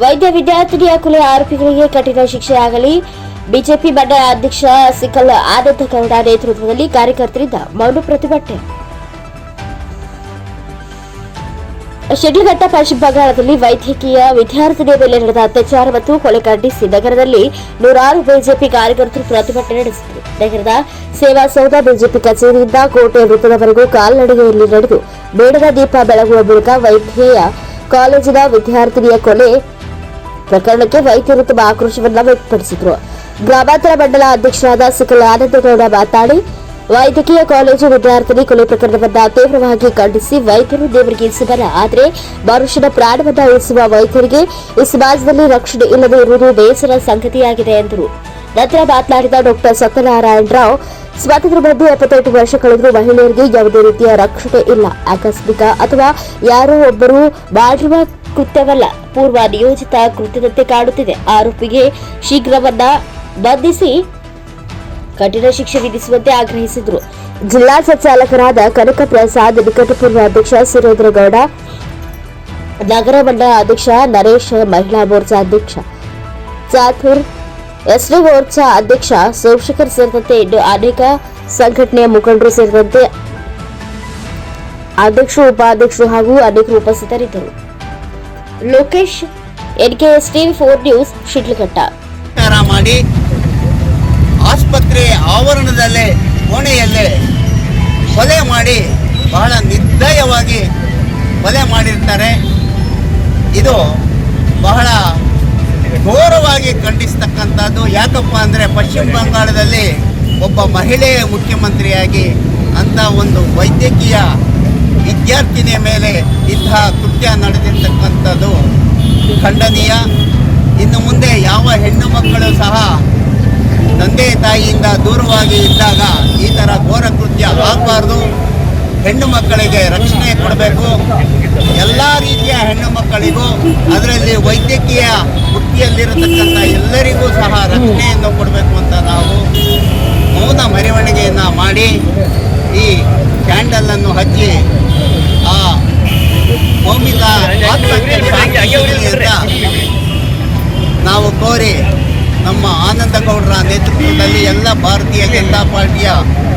ವೈದ್ಯ ವಿದ್ಯಾರ್ಥಿನಿಯ ಕೊಲೆ ಆರೋಪಿಗಳಿಗೆ ಕಠಿಣ ಶಿಕ್ಷೆಯಾಗಲಿ. ಬಿಜೆಪಿ ಮಂಡಲ ಅಧ್ಯಕ್ಷ ಸಿಕಲ್ ಆನಂದ ಗೌಡ ನೇತೃತ್ವದಲ್ಲಿ ಕಾರ್ಯಕರ್ತರಿಂದ ಮೌನ ಪ್ರತಿಭಟನೆ. ಶಿಡ್ಲಘಟ್ಟ ಪಶ್ಚಿಮ ಬಂಗಾಳದಲ್ಲಿ ವೈದ್ಯಕೀಯ ವಿದ್ಯಾರ್ಥಿನಿಯ ಮೇಲೆ ನಡೆದ ಅತ್ಯಾಚಾರ ಮತ್ತು ಕೊಲೆ ಖಂಡಿಸಿ ನಗರದಲ್ಲಿ ನೂರಾರು ಬಿಜೆಪಿ ಕಾರ್ಯಕರ್ತರು ಪ್ರತಿಭಟನೆ ನಡೆಸಿದರು. ನಗರದ ಸೇವಾ ಸೌಧ ಬಿಜೆಪಿ ಕಚೇರಿಯಿಂದ ಕೋಟೆ ವೃತ್ತದವರೆಗೂ ಕಾಲ್ನಡಿಗೆಯಲ್ಲಿ ನಡೆದು ಬೇಡದ ದೀಪ ಬೆಳಗುವ ಮೂಲಕ ವೈದ್ಯಕೀಯ ಕಾಲೇಜಿನ ವಿದ್ಯಾರ್ಥಿನಿಯ ಕೊಲೆ ಪ್ರಕರಣಕ್ಕೆ ವೈದ್ಯರು ತಮ್ಮ ಆಕ್ರೋಶವನ್ನ ವ್ಯಕ್ತಪಡಿಸಿದ್ರು. ಗ್ರಾಮಾಂತರ ಮಂಡಲ ಅಧ್ಯಕ್ಷರಾದ ಸಿಕಲ್ ಆನಂದಗೌಡ ಮಾತಾಡಿ ವೈದ್ಯಕೀಯ ಕಾಲೇಜು ವಿದ್ಯಾರ್ಥಿನಿ ಕೊಲೆ ಪ್ರಕರಣವನ್ನ ತೀವ್ರವಾಗಿ ಖಂಡಿಸಿ ವೈದ್ಯರು ದೇವರಿಗೆ ಸುಮನ ಆದರೆ ಮನುಷ್ಯನ ಪ್ರಾಣವನ್ನ ಉಳಿಸುವ ವೈದ್ಯರಿಗೆ ಈ ಸಮಾಜದಲ್ಲಿ ರಕ್ಷಣೆ ಇಲ್ಲದೆ ಇರುವುದು ಬೇಸರ ಸಂಗತಿಯಾಗಿದೆ ಎಂದರು. ನಂತರ ಮಾತನಾಡಿದ ಡಾಕ್ಟರ್ ಸತ್ಯನಾರಾಯಣ ರಾವ್, ಸ್ವಾತಂತ್ರ್ಯ ಬಂದು ಎಪ್ಪತ್ತೆಂಟು ವರ್ಷ ಕಳೆದರೂ ಮಹಿಳೆಯರಿಗೆ ಯಾವುದೇ ರೀತಿಯ ರಕ್ಷಣೆ ಇಲ್ಲ. ಆಕಸ್ಮಿಕ ಅಥವಾ ಯಾರೋ ಒಬ್ಬರು ಮಾಡಿರುವ ಕೃತ್ಯವಲ್ಲ. ಪೂರ್ವ ನಿಯೋಜಿತ ಕೃತ್ಯದಂತೆ ಕಾಡುತ್ತಿದೆ. ಆರೋಪಿಗೆ ಶೀಘ್ರವನ್ನ ಬಂಧಿಸಿ ಕಠಿಣ ಶಿಕ್ಷೆ ವಿಧಿಸುವಂತೆ ಆಗ್ರಹಿಸಿದರು. ಜಿಲ್ಲಾ ಸಂಚಾಲಕರಾದ ಕನಕ ಪ್ರಸಾದ್, ನಿಕಟಪೂರ್ವ ಅಧ್ಯಕ್ಷ ಸುರೇಂದ್ರಗೌಡ, ನಗರ ಮಂಡಲ ಅಧ್ಯಕ್ಷ ನರೇಶ್, ಮಹಿಳಾ ಮೋರ್ಚಾ ಅಧ್ಯಕ್ಷ ಚಾತುರ್, ಎಸ್ಡಿ ಮೋರ್ಚಾ ಅಧ್ಯಕ್ಷ ಸೋಮಶೇಖರ್ ಸೇರಿದಂತೆ ಇನ್ನು ಅನೇಕ ಸಂಘಟನೆಯ ಮುಖಂಡರು ಸೇರಿದಂತೆ ಅಧ್ಯಕ್ಷರು, ಉಪಾಧ್ಯಕ್ಷರು ಹಾಗೂ ಅನೇಕರು ಉಪಸ್ಥಿತರಿದ್ದರು. Lokesh NKS TV four news, Shidlaghatta. ಮಾಡಿ ಆಸ್ಪತ್ರೆ ಆವರಣದಲ್ಲೇ, ಕೋಣೆಯಲ್ಲೇ ಕೊಲೆ ಮಾಡಿ ಬಹಳ ನಿರ್ದಯವಾಗಿ ಕೊಲೆ ಮಾಡಿರ್ತಾರೆ. ಇದು ಬಹಳ ಘೋರವಾಗಿ ಖಂಡಿಸ್ತಕ್ಕಂಥದ್ದು. ಯಾಕಪ್ಪ ಅಂದರೆ ಪಶ್ಚಿಮ ಬಂಗಾಳದಲ್ಲಿ ಒಬ್ಬ ಮಹಿಳೆ ಮುಖ್ಯಮಂತ್ರಿಯಾಗಿ ಅಂಥ ಒಂದು ವೈದ್ಯಕೀಯ ವಿದ್ಯಾರ್ಥಿನಿಯ ಮೇಲೆ ಇಂತಹ ಕೃತ್ಯ ನಡೆದಿರ್ತಕ್ಕಂಥದ್ದು ಖಂಡನೀಯ. ಇನ್ನು ಮುಂದೆ ಯಾವ ಹೆಣ್ಣು ಮಕ್ಕಳು ಸಹ ತಂದೆ ತಾಯಿಯಿಂದ ದೂರವಾಗಿ ಇದ್ದಾಗ ಈ ಥರ ಘೋರ ಕೃತ್ಯ ಆಗಬಾರ್ದು. ಹೆಣ್ಣು ಮಕ್ಕಳಿಗೆ ರಕ್ಷಣೆ ಕೊಡಬೇಕು. ಎಲ್ಲ ರೀತಿಯ ಹೆಣ್ಣು ಮಕ್ಕಳಿಗೂ ಅದರಲ್ಲಿ ವೈದ್ಯಕೀಯ ವೃತ್ತಿಯಲ್ಲಿರತಕ್ಕಂಥ ಎಲ್ಲರಿಗೂ ಸಹ ರಕ್ಷಣೆಯನ್ನು ಕೊಡಬೇಕು ಅಂತ ನಾವು ಮೌನ ಮೆರವಣಿಗೆಯನ್ನು ಮಾಡಿ ಈ ಕ್ಯಾಂಡಲನ್ನು ಹಚ್ಚಿ ಆ ಮೌಮಿಕ ಆತ್ಮಕ್ಕೆ ಶಾಂತಿ ಸಿಗಲಿ ಅಂತ ಕೋರಿ ನಮ್ಮ ಆನಂದ ಗೌಡರ ನೇತೃತ್ವದಲ್ಲಿ ಎಲ್ಲ ಭಾರತೀಯ ಜನತಾ ಪಾರ್ಟಿಯ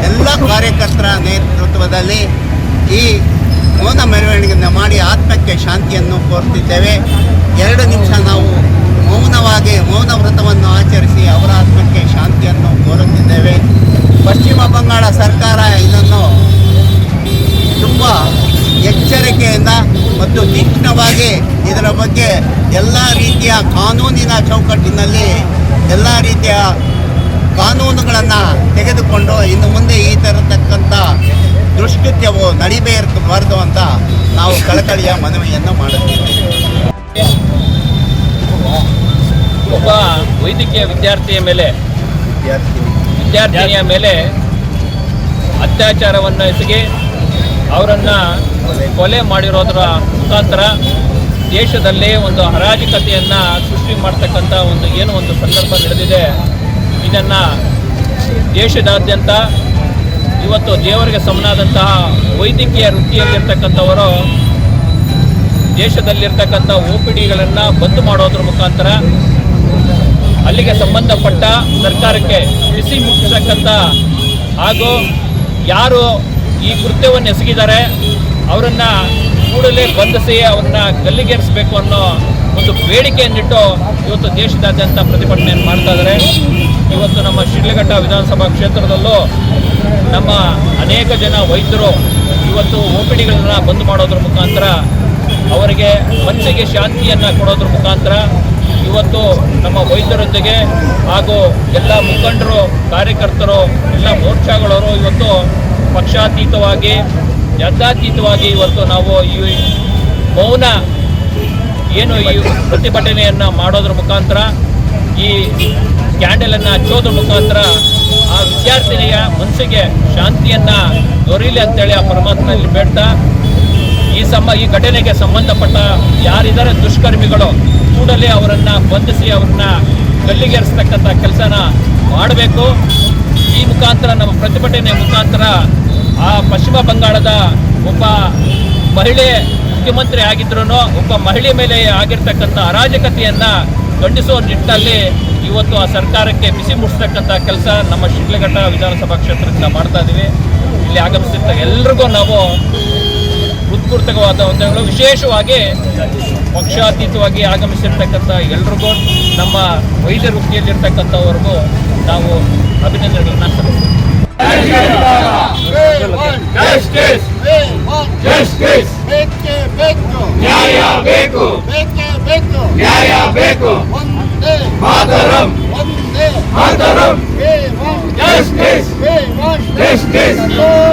ಎಲ್ಲ ಕಾರ್ಯಕರ್ತರ ನೇತೃತ್ವದಲ್ಲಿ ಈ ಮೌನ ಮೆರವಣಿಗೆಯನ್ನು ಮಾಡಿ ಆತ್ಮಕ್ಕೆ ಶಾಂತಿಯನ್ನು ಕೋರ್ತಿದ್ದೇವೆ. ಎರಡು ನಿಮಿಷ ನಾವು ಮೌನವಾಗಿ ಮೌನ ವ್ರತವನ್ನು ಆಚರಿಸಿ ಅವರ ಆತ್ಮಕ್ಕೆ ಶಾಂತಿಯನ್ನು ಕೋರುತ್ತಿದ್ದೇವೆ. ಪಶ್ಚಿಮ ಬಂಗಾಳ ಸರ್ಕಾರ ಇದನ್ನು ತುಂಬ ಎಚ್ಚರಿಕೆಯಿಂದ ಮತ್ತು ತೀಕ್ಷ್ಣವಾಗಿ ಇದರ ಬಗ್ಗೆ ಎಲ್ಲ ರೀತಿಯ ಕಾನೂನಿನ ಚೌಕಟ್ಟಿನಲ್ಲಿ ಎಲ್ಲ ರೀತಿಯ ಕಾನೂನುಗಳನ್ನು ತೆಗೆದುಕೊಂಡು ಇನ್ನು ಮುಂದೆ ಈ ತರತಕ್ಕಂಥ ದುಷ್ಕೃತ್ಯವು ನಡಿಬೇಕಬಾರದು ಅಂತ ನಾವು ಕಳಕಳಿಯ ಮನವಿಯನ್ನು ಮಾಡುತ್ತೇವೆ ಒಬ್ಬ ವೈದ್ಯಕೀಯ ವಿದ್ಯಾರ್ಥಿಯ ಮೇಲೆ ವಿದ್ಯಾರ್ಥಿನಿಯ ಮೇಲೆ ಅತ್ಯಾಚಾರವನ್ನು ಎಸಗಿ ಅವರನ್ನು ಕೊಲೆ ಮಾಡಿರೋದರ ಮುಖಾಂತರ ದೇಶದಲ್ಲೇ ಒಂದು ಅರಾಜಕತೆಯನ್ನು ಸೃಷ್ಟಿ ಮಾಡ್ತಕ್ಕಂಥ ಒಂದು ಏನು ಒಂದು ಸಂದರ್ಭ ನಡೆದಿದೆ. ಇದನ್ನು ದೇಶದಾದ್ಯಂತ ಇವತ್ತು ದೇವರಿಗೆ ಸಮನಾದಂತಹ ವೈದ್ಯಕೀಯ ವೃತ್ತಿಯಲ್ಲಿರ್ತಕ್ಕಂಥವರು ದೇಶದಲ್ಲಿರ್ತಕ್ಕಂಥ ಒ ಪಿ ಡಿಗಳನ್ನು ಬಂದ್ ಮಾಡೋದ್ರ ಮುಖಾಂತರ ಅಲ್ಲಿಗೆ ಸಂಬಂಧಪಟ್ಟ ಸರ್ಕಾರಕ್ಕೆ ಬಿಸಿ ಮುಟ್ಟಿಸ್ತಕ್ಕಂಥ ಹಾಗೂ ಯಾರು ಈ ಕೃತ್ಯವನ್ನು ಎಸಗಿದ್ದಾರೆ, ಅವರನ್ನು ಕೂಡಲೇ ಬಂಧಿಸಿ ಅವ್ರನ್ನ ಗಲ್ಲಿಗೇರಿಸಬೇಕು ಅನ್ನೋ ಒಂದು ಬೇಡಿಕೆಯನ್ನಿಟ್ಟು ಇವತ್ತು ದೇಶದಾದ್ಯಂತ ಪ್ರತಿಭಟನೆಯನ್ನು ಮಾಡ್ತಾ ಇದ್ದಾರೆ. ಇವತ್ತು ನಮ್ಮ ಶಿಡ್ಲಘಟ್ಟ ವಿಧಾನಸಭಾ ಕ್ಷೇತ್ರದಲ್ಲೂ ನಮ್ಮ ಅನೇಕ ಜನ ವೈದ್ಯರು ಇವತ್ತು ಒ ಪಿ ಡಿಗಳನ್ನ ಬಂದ್ ಮಾಡೋದ್ರ ಮುಖಾಂತರ ಅವರಿಗೆ ಮನಸ್ಸಿಗೆ ಶಾಂತಿಯನ್ನು ಕೊಡೋದ್ರ ಮುಖಾಂತರ ಇವತ್ತು ನಮ್ಮ ವೈದ್ಯರೊಂದಿಗೆ ಹಾಗೂ ಎಲ್ಲ ಮುಖಂಡರು, ಕಾರ್ಯಕರ್ತರು, ಎಲ್ಲ ಮೋರ್ಚಾಗಳವರು ಇವತ್ತು ಪಕ್ಷಾತೀತವಾಗಿ ಜಾತ್ಯತೀತವಾಗಿ ಇವತ್ತು ನಾವು ಈ ಮೌನ ಏನು ಈ ಪ್ರತಿಭಟನೆಯನ್ನು ಮಾಡೋದ್ರ ಮುಖಾಂತರ, ಈ ಕ್ಯಾಂಡಲನ್ನು ಹಚ್ಚೋದ್ರ ಮುಖಾಂತರ ಆ ವಿದ್ಯಾರ್ಥಿನಿಯ ಮನಸ್ಸಿಗೆ ಶಾಂತಿಯನ್ನು ದೊರೀಲಿ ಅಂತೇಳಿ ಆ ಪರಮಾತ್ಮನಲ್ಲಿ ಬೇಡ್ತಾ, ಈ ಸಂಬ, ಈ ಘಟನೆಗೆ ಸಂಬಂಧಪಟ್ಟ ಯಾರಿದ್ದಾರೆ ದುಷ್ಕರ್ಮಿಗಳು ಕೂಡಲೇ ಅವರನ್ನು ಬಂಧಿಸಿ ಅವ್ರನ್ನ ಗಲ್ಲಿಗೇರಿಸ್ತಕ್ಕಂಥ ಕೆಲಸನ ಮಾಡಬೇಕು. ಈ ಮುಖಾಂತರ ನಮ್ಮ ಪ್ರತಿಭಟನೆ ಮುಖಾಂತರ ಆ ಪಶ್ಚಿಮ ಬಂಗಾಳದ ಒಬ್ಬ ಮಹಿಳೆ ಮುಖ್ಯಮಂತ್ರಿ ಆಗಿದ್ರು ಒಬ್ಬ ಮಹಿಳೆ ಮೇಲೆ ಆಗಿರ್ತಕ್ಕಂಥ ಅರಾಜಕತೆಯನ್ನು ಖಂಡಿಸುವ ನಿಟ್ಟಿನಲ್ಲಿ ಇವತ್ತು ಆ ಸರ್ಕಾರಕ್ಕೆ ಬಿಸಿ ಮುಟ್ಟಿಸ್ತಕ್ಕಂಥ ಕೆಲಸ ನಮ್ಮ ಶಿಡ್ಲಘಟ್ಟ ವಿಧಾನಸಭಾ ಕ್ಷೇತ್ರದಿಂದ ಮಾಡ್ತಾ ಇದ್ದೀವಿ ಇಲ್ಲಿ ಆಗಮಿಸಿದ್ದ ಎಲ್ರಿಗೂ ನಾವು ಹೃತ್ಪೂರ್ವಕವಾದ ವಂದನೆಗಳು ವಿಶೇಷವಾಗಿ ಪಕ್ಷಾತೀತವಾಗಿ ಆಗಮಿಸಿರ್ತಕ್ಕಂಥ ಎಲ್ರಿಗೂ ನಮ್ಮ ವೈದ್ಯ ವೃತ್ತಿಯಲ್ಲಿರ್ತಕ್ಕಂಥವ್ರಿಗೂ ನಾವು ಅಭಿನಂದನೆಗಳನ್ನು ಸಲ್ಲಿಸ್ತೀವಿ. Justice! Justice! ಬೇಕೇ ಬೇಕು ನ್ಯಾಯ ಬೇಕು ಬೇಕೇ ಬೇಕು ನ್ಯಾಯ ಬೇಕು ಒಂದೇ ಮಾತರಂ ಒಂದೇ ಮಾತರಂ We want